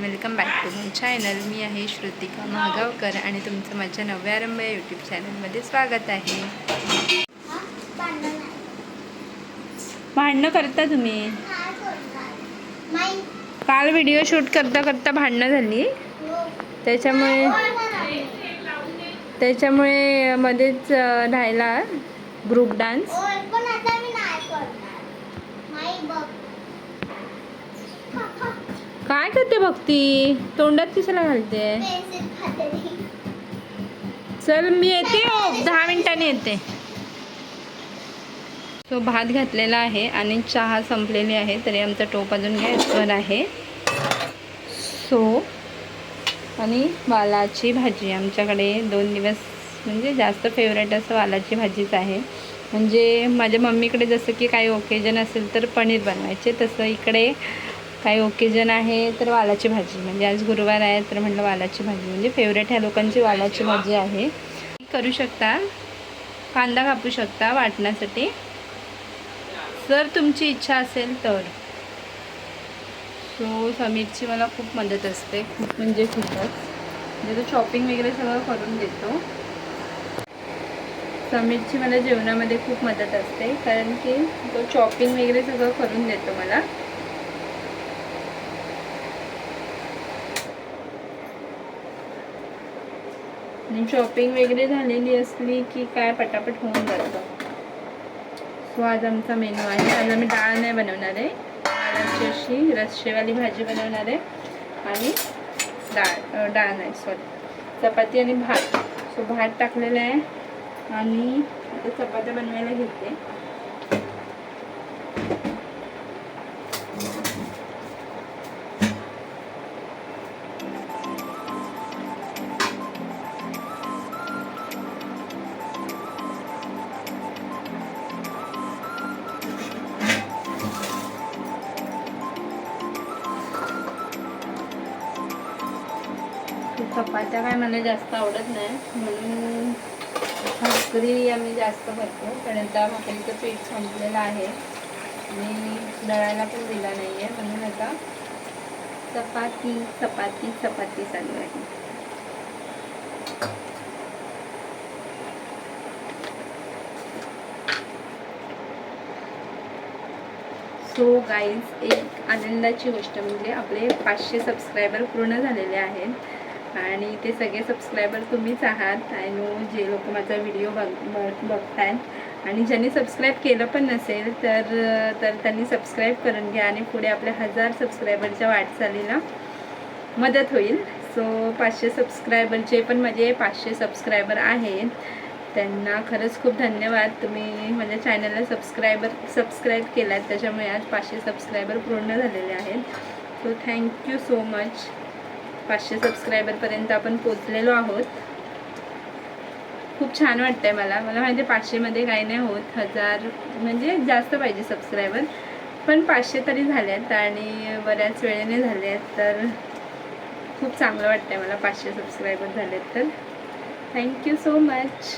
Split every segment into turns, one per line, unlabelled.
Welcome back to my channel मी आहे श्रुतिका महागावकर आणि तुमचं माझ्या नव्या आरंभ या यूट्यूब चॅनलमध्ये स्वागत आहे. भांडणं करता तुम्ही? काल व्हिडिओ शूट करता करता भांडणं झाली. त्याच्यामुळे त्याच्यामुळे मध्येच राहिला ग्रुप डान्स काय करते भक्ती? तोंडात कशाला घालते? चल मी येते. हो दहा मिनिटांनी येते. तो भात घातलेला आहे आणि चहा संपलेली आहे तरी आमचा टोप अजून गॅसवर आहे. सो आणि वालाची भाजी. आमच्याकडे दोन दिवस म्हणजे जास्त फेवरेट असं वालाची भाजीच आहे. म्हणजे माझ्या मम्मीकडे जसं की काही ओकेजन असेल तर पनीर बनवायचे तसं इकडे काही ओकेजन आहे तर वालाची भाजी. म्हणजे आज गुरुवार आहे तर म्हटलं वालाची भाजी. म्हणजे फेवरेट ह्या लोकांची वालाची भाजी आहे. करू शकता. कांदा कापू शकता वाटण्यासाठी. जर तुमची इच्छा असेल तर. सो समीरची मला खूप मदत असते. खूप म्हणजे खूपच. म्हणजे तो शॉपिंग वगैरे सगळं करून देतो. समीरची मला जेवणामध्ये खूप मदत असते. कारण की तो शॉपिंग वगैरे सगळं करून देतो मला. शॉपिंग वगैरे झालेली असली की काय पटापट होऊन जातं. सो आज आमचा मेनू आहे. आज आम्ही डाळ नाही बनवणार आहे. डाळाची अशी रस्सेवाली भाजी बनवणार आहे. आणि डाळ डाळ नाही सॉरी चपाती आणि भात. सो भात टाकलेला आहे. आणि आता चपात्या बनवायला घेते. चपात्या काय मला जास्त आवडत नाही. म्हणून भाकरी आम्ही जास्त करतो. कारण आता भाकरीचं पीठ संपलेलं आहे. आणि दळायला पण दिला नाही आहे म्हणून आता चपाती चपाती चपाती चालू आहे. सो गाईज एक आनंदाची गोष्ट म्हणजे आपले पाचशे सबस्क्रायबर पूर्ण झालेले आहेत. आणि ते सगळे सबस्क्रायबर तुम्हीच आहात. आय नो जे लोक माझा व्हिडिओ बघ बघ- बघतायत. आणि ज्यांनी सबस्क्राईब केलं पण नसेल तर तर त्यांनी सबस्क्राईब करून घ्या आणि पुढे आपल्या हजार सबस्क्रायबरच्या वाटचालीला मदत होईल. सो पाचशे सबस्क्रायबर जे पण माझे पाचशे सबस्क्रायबर आहेत. त्यांना खरंच खूप धन्यवाद. तुम्ही माझ्या चॅनलला सबस्क्रायबर सबस्क्राईब केलात. त्याच्यामुळे आज पाचशे सबस्क्रायबर पूर्ण झालेले आहेत. सो थँक्यू सो मच पाचशे सबस्क्रायबरपर्यंत आपण पोचलेलो आहोत. खूप छान वाटतंय मला. मला माहिती आहे पाचशेमध्ये काही नाही होत. हजार म्हणजे जास्त पाहिजे सबस्क्रायबर पण पाचशे तरी झाले आहेत आणि बऱ्याच वेळेने झाले आहेत तर खूप चांगलं वाटतंय मला पाचशे सबस्क्रायबर झालेत तर. थँक्यू सो मच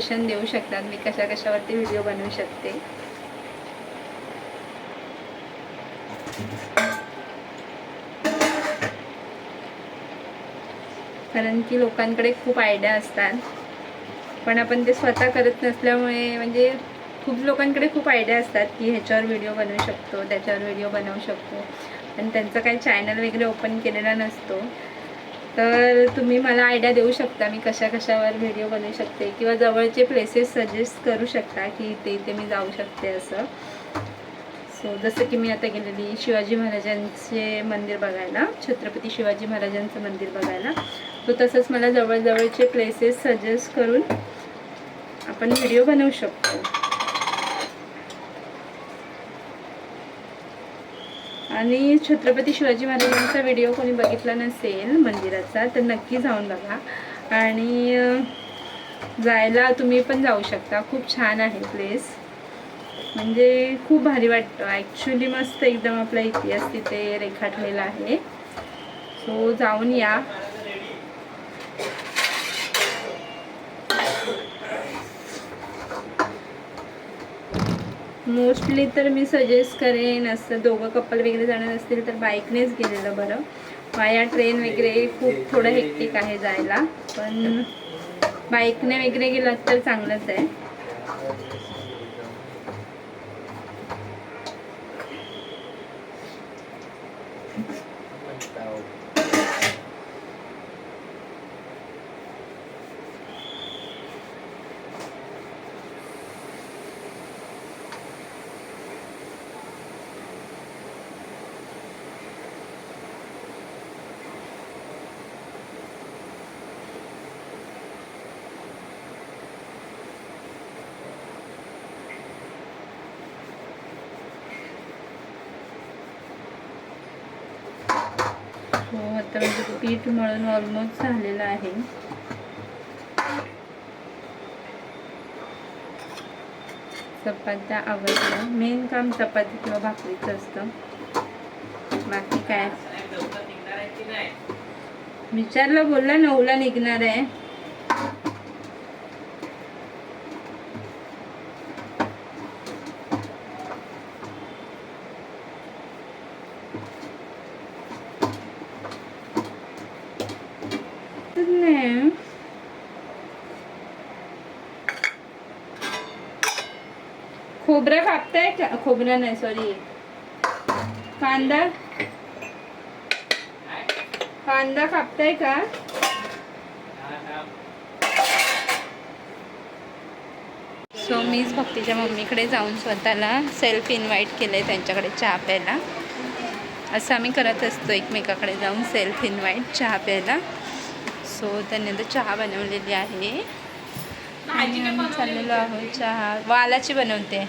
सजेशन देऊ शकतात. मी कशा कशावरती व्हिडिओ बनवू शकते. कारण की लोकांकडे खूप आयडिया असतात. पण आपण ते स्वतः करत नसल्यामुळे म्हणजे खूप लोकांकडे खूप आयडिया असतात की ह्याच्यावर व्हिडिओ बनवू शकतो त्याच्यावर व्हिडिओ बनवू शकतो. आणि त्यांचं काही चॅनल वगैरे ओपन केलेला नसतो. तर तुम्ही मला आयडिया देऊ शकता मी कशा कशावर व्हिडिओ बनवू शकते किंवा जवळचे प्लेसेस सजेस्ट करू शकता की इथे इथे मी जाऊ शकते असं. सो जसं की मी आता गेलेली शिवाजी महाराजांचे मंदिर बघायला छत्रपती शिवाजी महाराजांचं मंदिर बघायला तो तसंच मला जवळजवळचे प्लेसेस सजेस्ट करून आपण व्हिडिओ बनवू शकतो. आणि छत्रपती शिवाजी महाराजांचा व्हिडिओ कोणी बघितला नसेल मंदिराचा तर नक्की जाऊन बघा. आणि जायला तुम्ही पण जाऊ शकता. खूप छान आहे प्लेस म्हणजे खूप भारी वाटतं. ॲक्च्युली मस्त एकदम आपला इतिहास तिथे रेखाटलेला आहे. सो जाऊन या. मोस्टली तर मी सजेस्ट करेन असं दोघं कपल वगैरे जाणार असतील तर बाईकनेच गेलेलं बरं. वाया ट्रेन वगैरे खूप थोडं हेक्टिक आहे जायला पण बाईकने वगैरे गेलात तर चांगलंच आहे. आता म्हणजे पीठ मळून ऑलमोस्ट झालेलं आहे. चपात्या आवडल्या. मेन काम चपाती किंवा भाकरीचं असतं. बाकी काय? विचारलं बोलला नऊला निघणार आहे. नाही खोबरं कापताय का खोबरं नाही सॉरी कांदा कांदा कापताय का सो मीच भक्तीच्या मम्मीकडे जाऊन स्वतःला सेल्फ इन्व्हाइट केलं आहे त्यांच्याकडे चहा प्यायला. असं आम्ही करत असतो एकमेकाकडे जाऊन सेल्फ इन्व्हाइट चहा प्यायला. सो त्यांनी आता चहा बनवलेली आहे. आणि आम्ही चाललेलो आहोत चहा. वालाची बनवते.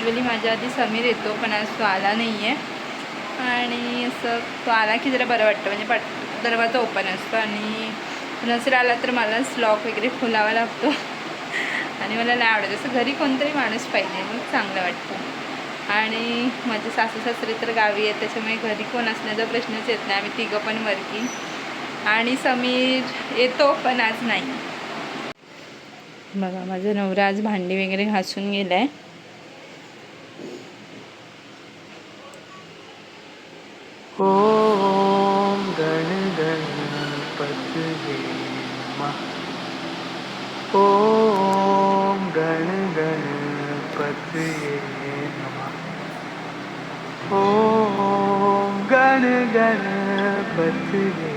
युजली माझ्या आधी समीर येतो पण आज तो आला नाही आहे आणि असं तो आला की जरा बरं वाटतं म्हणजे पट दरवाजा ओपन असतो आणि नसर आला तर मलाच लॉक वगैरे खोलावा लागतो. आणि मला नाही आवडत. असं घरी कोणतरी माणूस पाहिजे मग चांगलं वाटतं. आणि माझे सासू सासरे तर गावी आहेत त्याच्यामुळे घरी कोण असण्याचा प्रश्नच येत नाही. आम्ही तिघं पण वर्किंग आणि समीर येतो पण आज नाही. बघा माझा नवरा आज भांडी वगैरे घासून गेलाय.
ॐ गण गणपतये नमः ॐ गण गणपतये नमः ॐ गण गणपतये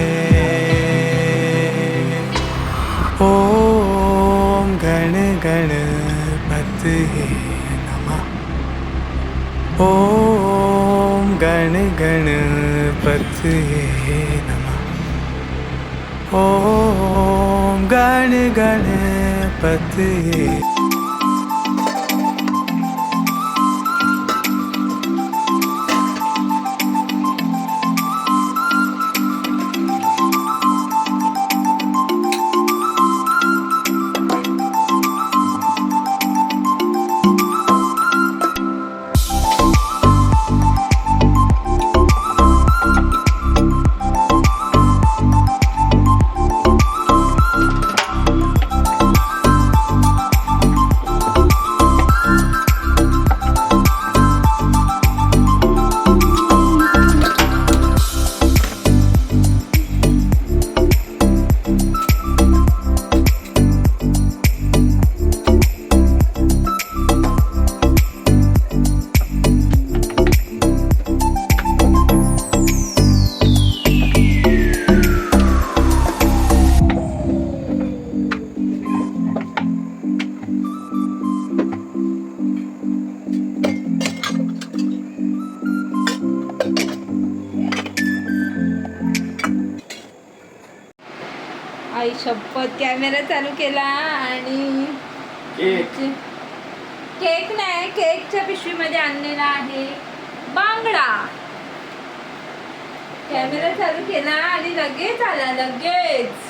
ஓம் கணு கணு பத்து நம. ஓம் கணு கணு பத்து நம. ஓம்
கணு கணு பத்து कॅमेरा चालू केला आणि केक. नाही केकच्या पिशवीमध्ये आणलेला आहे बांगडा. कॅमेरा चालू केला आणि लगेच आला लगेच.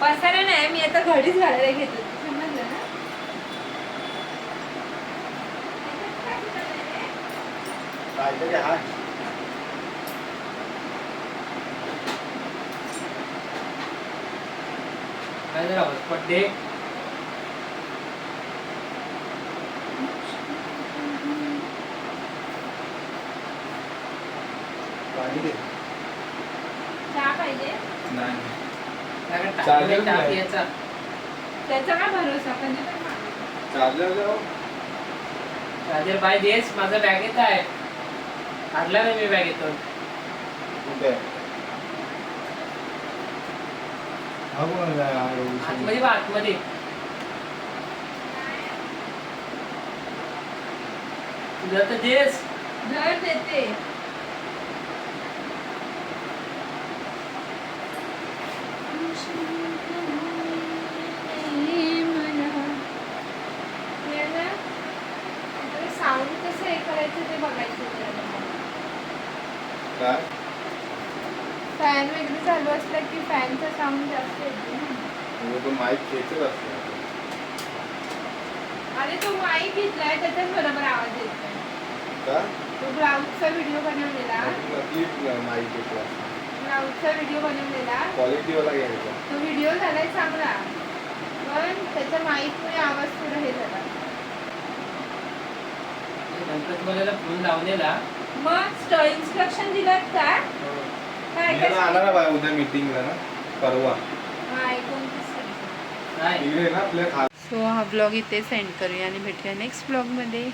पसारा नाही मी आता घडीच घालायला घेतलं. समजलं ना?
काहीतरी हा
काय जरा हॉटस्पॉट दे.
पाणी दे.
चहा पाहिजे?
कारण
चालेल?
याचा
त्याचा काय भरोसा? कधी पण मागेल.
चार्जर जाऊ.
राजेर बाय देस माझा बॅग येत आहे. काढला नाही मी बॅग येतो
कुठे? आहे? हा एवढी सगळी.
आतमध्ये बा आतमध्ये. तुझं तर देस.
धर देते. साऊंड कसं हे करायचं ते बघायचं.
काय?
फॅन वगैरे चालू असला की फॅनचा साऊंड जास्त येतो.
म्हणजे तो माईक खेचत असतो.
आणि तो माईक घेतलाय त्याच्यात बरोबर आवाज येतो
का?
तो ब्लाऊजचा व्हिडिओ बनवलेला.
नकली माईक घेतला.
ब्लाऊजचा व्हिडिओ बनवलेला.
क्वालिटीवाला घ्यायचा.
तो व्हिडिओ झालाय चांगला. पण त्याच्या माईकमुळे आवाज थोडा हे झाला.
गणपती मला फुल लावलेला.
मग इन्स्ट्रक्शन दिलात का? काय
मी ना आला ना बाय उद्या मीटिंगला ना परवा.
हा एकोणतीस तारीख.
नाही.
इकडे ना आपल्या खा
सो हा ब्लॉग इथे सेंड करूया आणि भेटूया नेक्स्ट ब्लॉगमध्ये.